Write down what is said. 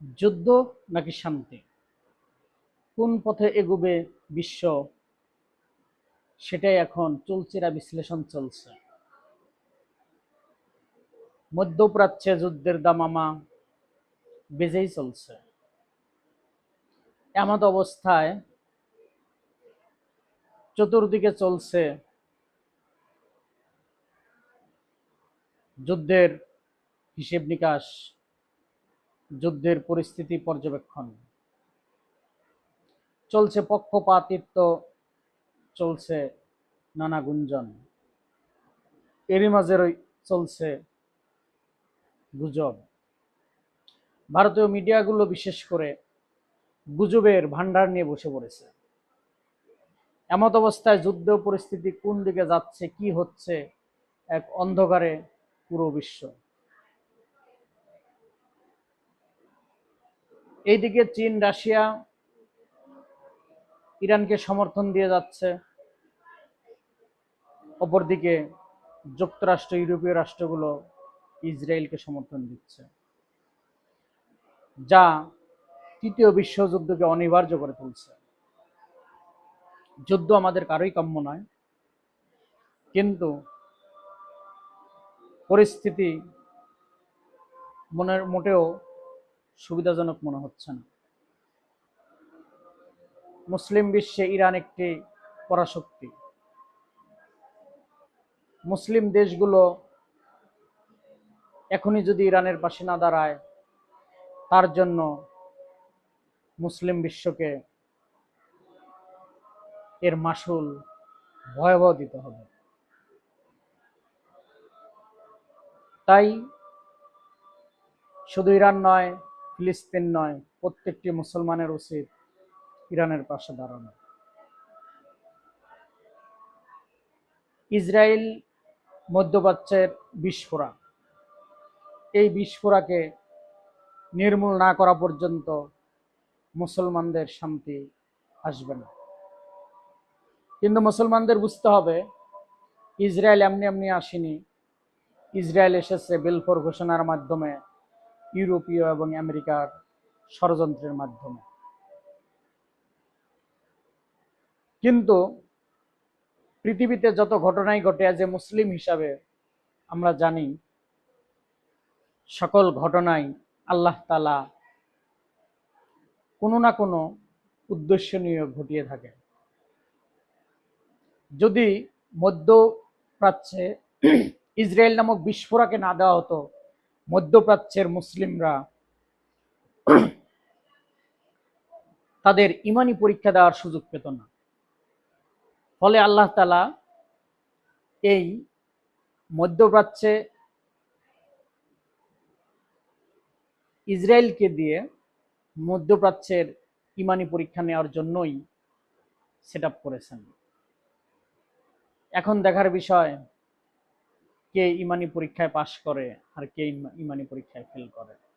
যুদ্ধ নাকি শান্তি? কোন পথে এগোবে বিশ্ব? সেটাই এখন চলচিরা বিশ্লেষণ চলছে। মধ্যপ্রাচ্যে যুদ্ধের দামামা বেজেই চলছে। এমত অবস্থায় চতুর্দিকে চলছে যুদ্ধের হিসেব নিকাশ। যুদ্ধের পরিস্থিতি পর্যবেক্ষণ। চলছে পক্ষপাতিত্ব, চলছে নানা গুঞ্জন। এরই মাঝে চলছে গুজব। ভারতীয় মিডিয়াগুলো বিশেষ করে গুজবের ভান্ডার নিয়ে বসে পড়েছে। এমত অবস্থায় যুদ্ধ পরিস্থিতি কোন দিকে যাচ্ছে, কি হচ্ছে, এক অন্ধকারে পুরো বিশ্ব। এইদিকে চীন, রাশিয়া, ইরানকে সমর্থন দিয়ে যাচ্ছে। অপরদিকে যুক্তরাষ্ট্র, ইউরোপীয় রাষ্ট্রগুলো ইসরায়েলকে সমর্থন দিচ্ছে, যা তৃতীয় বিশ্বযুদ্ধকে অনিবার্য করে তুলছে। যুদ্ধ আমাদের কারোই কাম্য নয়, কিন্তু পরিস্থিতি মনের মোটেও সুবিধাজনক মনে হচ্ছে না। মুসলিম বিশ্বে ইরান একটি পরাশক্তি। মুসলিম দেশগুলো এখনই যদি ইরানের পাশে না দাঁড়ায়, তার জন্য মুসলিম বিশ্বকে এর মাসুল ভয়াবহ দিতে হবে। তাই শুধু ইরান নয় ফিলিস্তিন নয়, প্রত্যেকটি মুসলমানের উচিত ইরানের পাশে দাঁড়ানো। ইসরায়েল মধ্যপ্রাচ্যের বিস্ফোরা। এই বিস্ফোরাকে নির্মূল না করা পর্যন্ত মুসলমানদের শান্তি আসবে না। কিন্তু মুসলমানদের বুঝতে হবে, ইসরায়েল এমনি এমনি আসেনি। ইসরায়েল এসেছে বেলফোর ঘোষণার মাধ্যমে ইউরোপীয় এবং আমেরিকার ষড়যন্ত্রের মাধ্যমে। কিন্তু পৃথিবীতে যত ঘটনাই ঘটে যে মুসলিম হিসাবে আমরা জানি, সকল ঘটনাই আল্লাহ তালা কোনো না কোনো উদ্দেশ্য নিয়ে ঘটিয়ে থাকে। যদি মধ্যপ্রাচ্যে ইসরায়েল নামক বিস্ফোরাকে না দেওয়া হতো মধ্যপ্রাচ্যের মুসলিমরা তাদের ইমানি পরীক্ষা দেওয়ার সুযোগ পেত না। ফলে আল্লাহ তালা এই মধ্যপ্রাচ্যে ইসরায়েলকে দিয়ে মধ্যপ্রাচ্যের ইমানি পরীক্ষা নেওয়ার জন্যই সেট করেছেন। এখন দেখার বিষয় কে ইমানি পরীক্ষায় পাশ করে আর কে ইমা- ইমানি পরীক্ষায় ফেল করে।